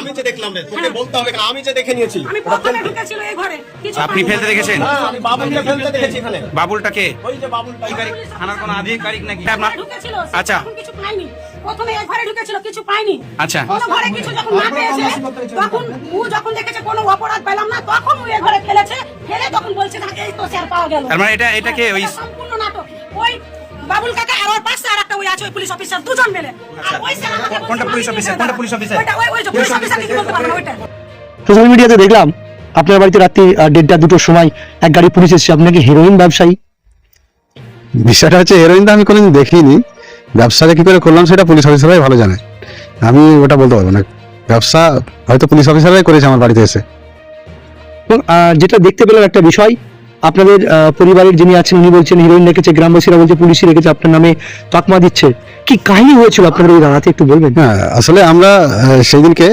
আমি যে দেখলাম রে তোকে বলতে হবে কেন? আমি যে দেখে নিয়েছি। আমি প্রথমে ঢুকেছিল এই ঘরে। কিছু আপনি ফেলতে দেখেছেন? হ্যাঁ, আমি বাবুলকে ফেলতে দেখেছি এখানে। বাবুলটাকে ওই যে বাবুলটা। থানার কোনো আধিকারিক নাকি? আপনার ঢুকেছিল, আচ্ছা। কিছু পাইনি। প্রথমে এই ঘরে ঢুকেছিল কিছু পাইনি। আচ্ছা। কোনো ঘরে কিছু যখন না পেয়েছে তখন ও যখন দেখেছে কোনো অপরাধ পেলাম না তখন ও এই ঘরে ফেলেছে। ফেলে তখন বলছে না এই তো স্যার পাওয়া গেল তার মানে এটা এটাকে ওই সম্পূর্ণ নাটক। ওই বাবুল কাকা আর ওর পাশে আর একটা ওই আছে ওই পুলিশ অফিসার দুজন মিলে। আর ওই বলছে, কোনটা পুলিশ অফিসার? কোনটা পুলিশ অফিসার? ওইটা ওই ওই পুলিশ অফিসার। কিছু বলতে পারব ওইটা। সোশ্যাল মিডিয়াতে দেখলাম আপনার বাড়িতে রাত্রি দেড়টা দুটোর সময় এক গাড়ি পুলিশ এসেছে। আপনাকে হিরোইন ব্যবসায়ী? বিষয়টা হচ্ছে হেরোইন তো আমি কোনোদিন দেখিনি। ব্যবসাটা কি করে করলাম সেটা পুলিশ অফিসাররাই ভালো জানে। আমি ওটা বলতে পারব না। ব্যবসা হয়তো পুলিশ অফিসাররাই করেছে আমার বাড়িতে এসে। যেটা দেখতে পেলাম একটা বিষয় আপনাদের পরিবারের যিনি আছেন উনি বলছেন হিরোইন রেখেছে গ্রামবাসীরা বলছে পুলিশই রেখেছে আপনার নামে তকমা দিচ্ছে। কি কাহিনী হয়েছিল আপনাদের ওই রাতে একটু বলবেন? হ্যাঁ আসলে আমরা আহ, সেই দিনকে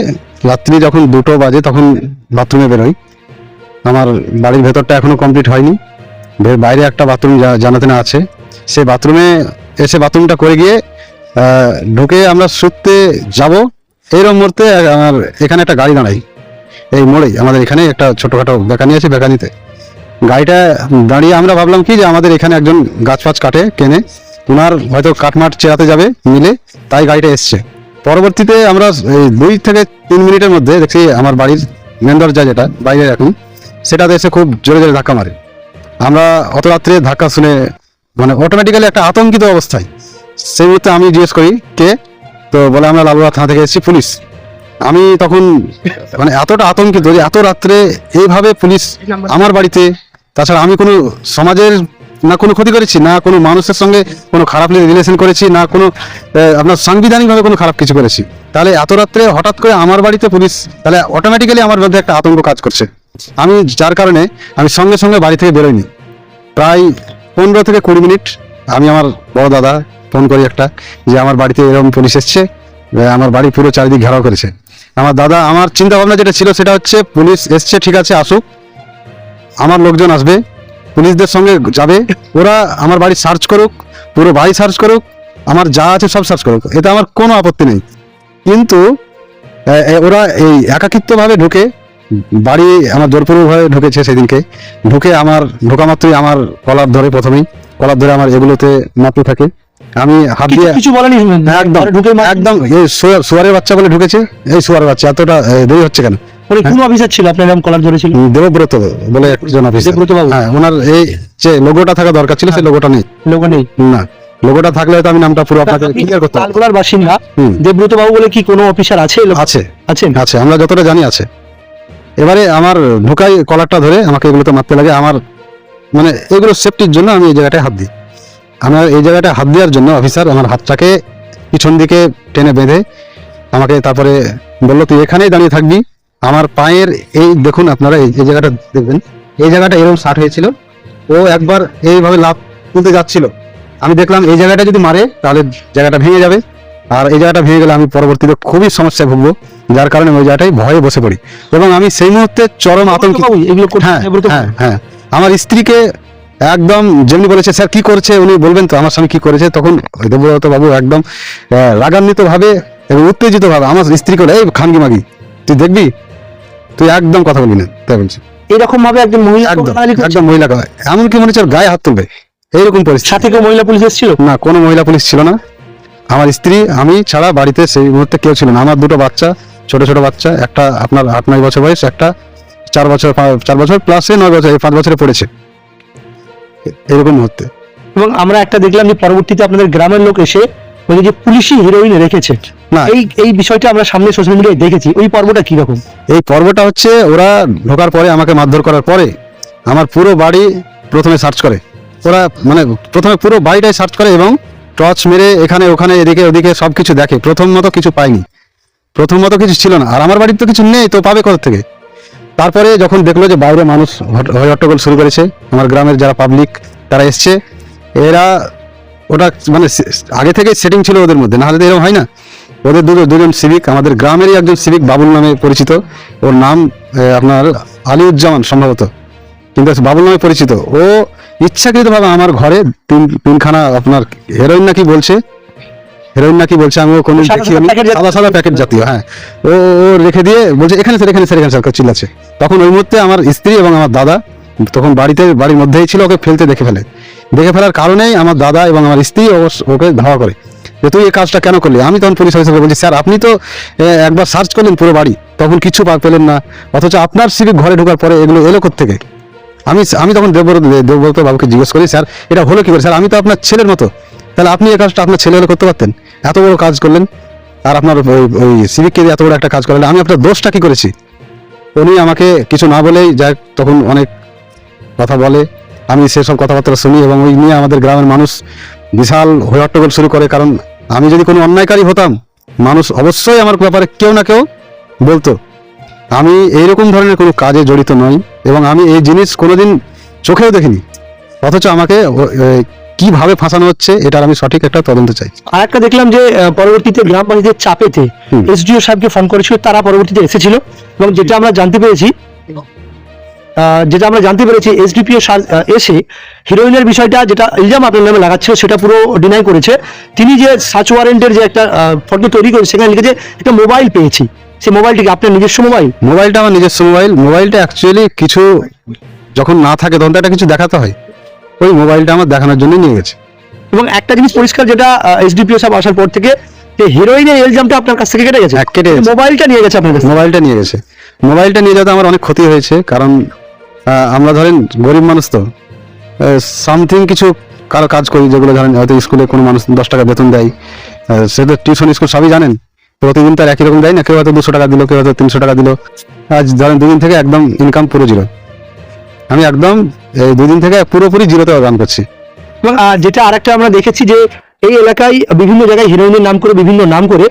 রাত্রি যখন দুটো বাজে তখন বাথরুমে বেরোই। আমার বাড়ির ভেতরটা এখনও কমপ্লিট হয়নি। বাইরে একটা বাথরুম জানাতে না আছে। সেই বাথরুমে এসে বাথরুমটা করে গিয়ে ঢুকে আমরা শুতে যাব। এইরকম মুহূর্তে আমার এখানে একটা গাড়ি দাঁড়াই। এই মোড়েই আমাদের এখানে একটা ছোটোখাটো বেকানি আছে বেকানিতে। গাড়িটা দাঁড়িয়ে আমরা ভাবলাম কি যে আমাদের এখানে একজন গাছ ফাছ কাটে কেনে। ওনার হয়তো কাঠমাট চেরাতে যাবে মিলে তাই গাড়িটা এসছে। পরবর্তীতে আমরা এই দুই থেকে তিন মিনিটের মধ্যে দেখছি আমার বাড়ির মেন দরজা যেটা বাইরে এখন সেটাতে এসে খুব জোরে জোরে ধাক্কা মারে। আমরা অত রাত্রে ধাক্কা শুনে মানে অটোমেটিক্যালি একটা আতঙ্কিত অবস্থায়। সেই মুহূর্তে আমি জিজ্ঞেস করি কে? তো বলে আমরা লালুয়া থানা থেকে এসেছি পুলিশ। আমি তখন মানে এতটা আতঙ্কিত যে এত রাত্রে এইভাবে পুলিশ আমার বাড়িতে তাছাড়া আমি কোনো সমাজের না কোনো ক্ষতি করেছি, না কোনো মানুষের সঙ্গে কোনো খারাপ রিলেশন করেছি, না কোনো আপনার সাংবিধানিকভাবে কোনো খারাপ কিছু করেছি। তাহলে এত রাত্রে হঠাৎ করে আমার বাড়িতে পুলিশ, তাহলে অটোমেটিক্যালি আমার মধ্যে একটা আতঙ্ক কাজ করছে। আমি যার কারণে আমি সঙ্গে সঙ্গে বাড়ি থেকে বেরোইনি। প্রায় পনেরো থেকে কুড়ি মিনিট আমি আমার বড় দাদা ফোন করি একটা, যে আমার বাড়িতে এরকম পুলিশ এসছে আমার বাড়ি পুরো চারিদিক ঘেরাও করেছে। আমার দাদা, আমার চিন্তা ভাবনা যেটা ছিল সেটা হচ্ছে পুলিশ এসছে, ঠিক আছে, আসুক। আমার লোকজন আসবে পুলিশদের সঙ্গে যাবে ওরা আমার বাড়ি সার্চ করুক পুরো বাড়ি সার্চ করুক আমার যা আছে সব সার্চ করুক এতে আমার কোনো আপত্তি নেই। কিন্তু ওরা এই একাকিত্বভাবে ঢুকে বাড়ি আমার জোরপূর্বকভাবে ঢুকেছে সেদিনকে ঢুকে আমার ঢোকা মাত্রই আমার কলার ধরে প্রথমেই কলার ধরে আমার এগুলোতে মাপতে থাকে। আমি হাত দিয়ে কিছু বলেনি? একদম একদম এই শুয়ার- শুয়ারের বাচ্চা বলে ঢুকেছে এই শুয়ারের বাচ্চা এতটা দেরি হচ্ছে কেন? উনি কোন অফিসার ছিল? আপনার নাম কলার ধরেছিল? দেবব্রত বলে একজন অফিসার। দেবব্রত বাবু। হ্যাঁ ওনার এই যে লোগোটা থাকা দরকার ছিল সেই লোগোটা নেই। লোক নেই? না। লোগোটা থাকলে হয়তো আমি নামটা পুরো আপনাকে ক্লিয়ার করতে পারব। বাসিন্দা। দেবব্রত বাবু বলে কি কোনো অফিসার আছে? আছে। আছেন আছে আমরা যতটা জানি আছে। এবারে আমার ঢোকাই কলারটা ধরে আমাকে এগুলোতে মারতে লাগে। আমার মানে এগুলো সেফটির জন্য আমি এই জায়গাটায় হাত দিই। আমার এই জায়গাটায় হাত দেওয়ার জন্য অফিসার আমার হাতটাকে পিছন দিকে টেনে বেঁধে আমাকে তারপরে বলল তুই এখানেই দাঁড়িয়ে থাকবি। আমার পায়ের এই দেখুন আপনারা এই জায়গাটা দেখবেন এই জায়গাটা এরকম শার্ট হয়েছিল ও একবার এইভাবে লাভ তুলতে যাচ্ছিল। আমি দেখলাম এই জায়গাটা যদি মারে তাহলে জায়গাটা ভেঙে যাবে। আর এই জায়গাটা ভেঙে গেলে আমি পরবর্তীতে খুবই সমস্যায় ভুগবো যার কারণে ওই জায়গাটায় ভয়ে বসে পড়ি। এবং আমি সেই মুহূর্তে চরম আতঙ্ক এগুলো হ্যাঁ হ্যাঁ হ্যাঁ। আমার স্ত্রীকে একদম যেমনি বলেছে স্যার কি করছে? উনি বলবেন তো আমার স্বামী কি করেছে? তখন ওই দেবব্রত বাবু একদম রাগান্বিত ভাবে এবং উত্তেজিত ভাবে আমার স্ত্রী করে এই খানগি মাগি তুই দেখবি? তুই একদম কথা বলবি না তাই বলছি। এরকম ভাবে একজন মহিলা একদম একদম মহিলা। এমনকি মনে হচ্ছে গায়ে হাত তুলবে। এইরকম পরিস্থিতি। সাথে কেউ মহিলা পুলিশ এসেছিল? না কোনো মহিলা পুলিশ ছিল না। আমার স্ত্রী আমি ছাড়া বাড়িতে সেই মুহূর্তে কেউ ছিল না। আমার দুটো বাচ্চা ছোট ছোট বাচ্চা একটা আপনার আট নয় বছর বয়স একটা চার বছর চার বছর প্লাসে নয় বছর এই পাঁচ বছরে পড়েছে। এরকম মুহূর্তে। এবং আমরা একটা দেখলাম যে পরবর্তীতে আপনাদের গ্রামের লোক এসে বলে যে পুলিশই হিরোইন রেখেছে না। এই এই বিষয়টা আমরা সামনে সোশ্যাল মিডিয়ায় দেখেছি। ওই পর্বটা কি রকম এই পর্বটা হচ্ছে ওরা ঢোকার পরে আমাকে মারধর করার পরে আমার পুরো বাড়ি প্রথমে সার্চ করে। ওরা মানে প্রথমে পুরো বাড়িটাই সার্চ করে এবং টর্চ মেরে এখানে ওখানে এদিকে ওদিকে সব কিছু দেখে। প্রথম মতো কিছু পাইনি। প্রথম মতো কিছু ছিল না। আর আমার বাড়িতে তো কিছু নেই তো পাবে কোথা থেকে? তারপরে যখন দেখল যে বাইরে মানুষ হট্টগোল শুরু করেছে আমার গ্রামের যারা পাবলিক তারা এসছে এরা ওটা মানে আগে থেকে সেটিং ছিল ওদের মধ্যে নাহলে তো এরকম হয় না। ওদের দুটো দুজন সিভিক আমাদের গ্রামেরই একজন সিভিক বাবুল নামে পরিচিত। ওর নাম আপনার আলিউজ্জামান সম্ভবত। কিন্তু বাবুল নামে পরিচিত। ও ইচ্ছাকৃতভাবে আমার ঘরে তিন তিনখানা আপনার হেরোইন নাকি বলছে হেরোইন নাকি বলছে আমি কোনো দেখি সাদা আমি প্যাকেট জাতীয়। সাদা সাদা প্যাকেট জাতীয় হ্যাঁ। ও ও রেখে দিয়ে বলছে এখানে স্যার এখানে স্যার এখানে স্যার চিল্লাচ্ছে। তখন ওই মুহূর্তে আমার স্ত্রী এবং আমার দাদা তখন বাড়িতে বাড়ির মধ্যেই ছিল ওকে ফেলতে দেখে ফেলে। দেখে ফেলার কারণেই আমার দাদা এবং আমার স্ত্রী ওকে ধাওয়া করে যে, তুই এই কাজটা কেন করলি? আমি তখন পুলিশ অফিসারকে বলছি, স্যার, আপনি তো একবার সার্চ করলেন পুরো বাড়ি, তখন কিছু পা- পেলেন না। অথচ আপনার সিভিক ঘরে ঢোকার পরে এগুলো এলো থেকে আমি আমি তখন দেবব্রত দেবব্রত বাবুকে জিজ্ঞেস করি, স্যার, এটা হলো কি? করে স্যার, আমি তো আপনার ছেলের মতো। তাহলে আপনি এই কাজটা আপনার ছেলে হলে করতে পারতেন? এত বড় কাজ করলেন, আর আপনার ওই- সিভিককে এত বড় একটা কাজ করলেন, আমি আপনার দোষটা কি করেছি? উনি আমাকে কিছু না বলেই যাই তখন অনেক কথা বলে। আমি সেসব কথাবার্তা শুনি এবং ওই নিয়ে আমাদের গ্রামের মানুষ বিশাল হট্টগোল শুরু করে কারণ আমি যদি কোনো অন্যায়কারী হতাম মানুষ অবশ্যই আমার ব্যাপারে কেউ না কেউ বলতো। আমি এইরকম ধরনের কোনো কাজে জড়িত নই এবং আমি এই জিনিস কোনোদিন চোখেও দেখিনি। অথচ আমাকে কীভাবে ফাঁসানো হচ্ছে এটার আমি সঠিক একটা তদন্ত চাই। আর একটা দেখলাম যে পরবর্তীতে গ্রাম পঞ্চায়েতের চাপেতে। এসডিও সাহেবকে ফোন করেছিল তারা পরবর্তীতে এসেছিল এবং যেটা আমরা জানতে পেরেছি যেটা আমরা জানতে পেরেছি এসডিপিও এসে হিরোইনের বিষয়টা যেটা ইলজাম আপনার নামে লাগাচ্ছিল সেটা পুরো ডিনাই করেছে। তিনি যে সার্চ ওয়ারেন্টের যে একটা ফটো তৈরি করেছে সেখানে লিখেছে একটা মোবাইল পেয়েছি। সেই মোবাইলটিকে আপনার নিজস্ব মোবাইল মোবাইলটা আমার নিজস্ব মোবাইল মোবাইলটা অ্যাকচুয়ালি কিছু যখন না থাকে তখন তো একটা কিছু দেখাতে হয়। ওই মোবাইলটা আমার দেখানোর জন্য নিয়ে গেছে। এবং একটা জিনিস পরিষ্কার যেটা এসডিপিও সাহেব আসার পর থেকে যে হিরোইনের এলজামটা আপনার কাছ থেকে কেটে গেছে। হ্যাঁ, কেটে মোবাইলটা নিয়ে গেছে আপনার কাছে মোবাইলটা নিয়ে গেছে। মোবাইলটা নিয়ে যাতে আমার অনেক ক্ষতি হয়েছে কারণ আমরা ধরেন গরিব মানুষ তো সামথিং কিছু কারও কাজ করি, যেগুলো ধরেন হয়তো স্কুলে কোনো মানুষ দশ টাকা বেতন দেয় সে তো টিউশন স্কুল সবই জানেন। প্রতিদিন তার একই রকম দেয় না, কেউ হয়তো দুশো টাকা দিল, কেউ হয়তো তিনশো টাকা দিল। আজ ধরেন দুদিন থেকে একদম ইনকাম পুরো জিরো আমি একদম, এই দুদিন থেকে পুরোপুরি জিরোতে রান করছি। এবং যেটা আরেকটা আমরা দেখেছি যে এই এলাকায় বিভিন্ন জায়গায় হিরোইনের নাম করে বিভিন্ন নাম করে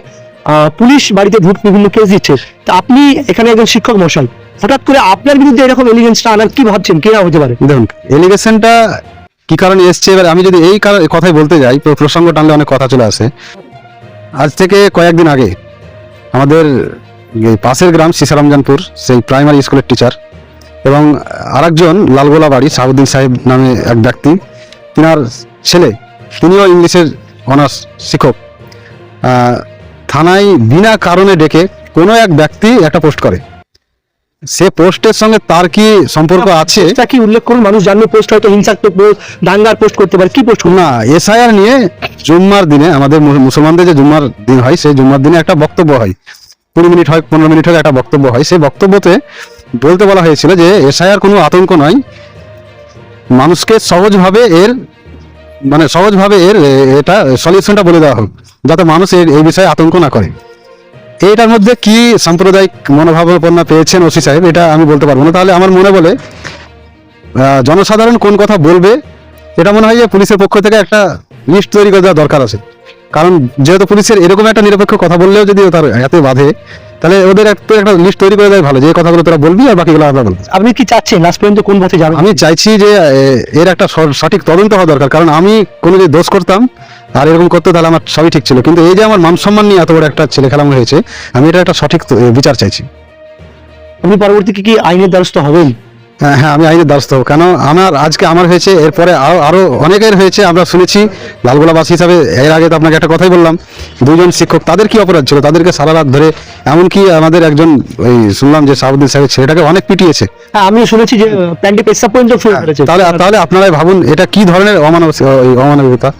পুলিশ বাড়িতে ঢুক বিভিন্ন কেস দিচ্ছে। তা আপনি এখানে একজন শিক্ষক মশাই হঠাৎ করে আপনার বিরুদ্ধে এরকম এলিগেন্সটা আনার কি ভাবছেন? কে হতে পারে? দেখুন এলিগেশনটা কি কারণে এসছে? এবার আমি যদি এই কথাই বলতে যাই প্রসঙ্গ টানলে অনেক কথা চলে আসে। আজ থেকে কয়েকদিন আগে আমাদের পাশের গ্রাম সিসারামজানপুর সেই প্রাইমারি স্কুলের টিচার এবং আরেকজন লালগোলা বাড়ি সাহুদ্দিন সাহেব নামে এক ব্যক্তি, তিনার ছেলে, তিনিও ইংলিশের অনার্স শিক্ষক থানায় বিনা কারণে ডেকে কোনো এক ব্যক্তি একটা পোস্ট করে। সে পোস্টের সঙ্গে তার কি সম্পর্ক আছে? এটা কি উল্লেখ করুন? মানুষ জানবে পোস্ট হয়তো হিংসাত্মক পোস্ট দাঙ্গার পোস্ট করতে পারে। কি পোস্ট না এসআইআর নিয়ে জুম্মার দিনে আমাদের মুসলমানদের যে জুম্মার দিন হয় সেই জুম্মার দিনে একটা বক্তব্য হয়। কুড়ি মিনিট হয় পনেরো মিনিট হয় একটা বক্তব্য হয়। সেই বক্তব্যতে বলতে বলা হয়েছিল যে এসআইআর কোনো আতঙ্ক নয়। মানুষকে সহজভাবে এর মানে সহজভাবে এর এটা সলিউশনটা বলে দেওয়া হোক যাতে মানুষ এর এই বিষয়ে আতঙ্ক না করে। এইটার মধ্যে কি সাম্প্রদায়িক মনোভাবাপন্ন পেয়েছেন ওসি সাহেব এটা আমি বলতে পারব না। তাহলে আমার মনে বলে জনসাধারণ কোন কথা বলবে এটা মনে হয় যে পুলিশের পক্ষ থেকে একটা লিস্ট তৈরি করে দেওয়া দরকার আছে। কারণ যেহেতু পুলিশের এরকম একটা নিরপেক্ষ কথা বললেও যদি তার এতে বাধে তাহলে ওদের একটু একটা লিস্ট তৈরি করে দেয় ভালো যে কথাগুলো তোরা বলবি আর বাকিগুলো আমরা বলব। আপনি কি চাচ্ছেন লাস্ট পর্যন্ত কোন পথে যাবেন? আমি চাইছি যে এর একটা সঠিক তদন্ত হওয়া দরকার কারণ আমি কোনো যদি দোষ করতাম আর এরকম করতে তাহলে আমার সবই ঠিক ছিল। কিন্তু এই যে আমার মান সম্মান নিয়ে এত বড় একটা ছেলে খেলাম হয়েছে আমি এটা একটা সঠিক বিচার চাইছি। আপনি পরবর্তীতে কি আইনের দ্বারস্থ হবেন? হ্যাঁ হ্যাঁ আমি আইনের দ্বারস্থ হব। কেন? আমার আজকে আমার হয়েছে এরপরে আরও আরও অনেকের হয়েছে আমরা শুনেছি লালগোলাবাসী হিসাবে এর আগে তো আপনাকে একটা কথাই বললাম দুজন শিক্ষক তাদের কি অপরাধ ছিল? তাদেরকে সারা রাত ধরে এমনকি আমাদের একজন ওই শুনলাম যে সাহুদ্দিন সাহেব ছেলেটাকে অনেক পিটিয়েছে। হ্যাঁ আমি শুনেছি যে প্যান্টে পেশা পর্যন্ত শুরু তাহলে তাহলে আপনারাই ভাবুন এটা কি ধরনের অমানবিকতা?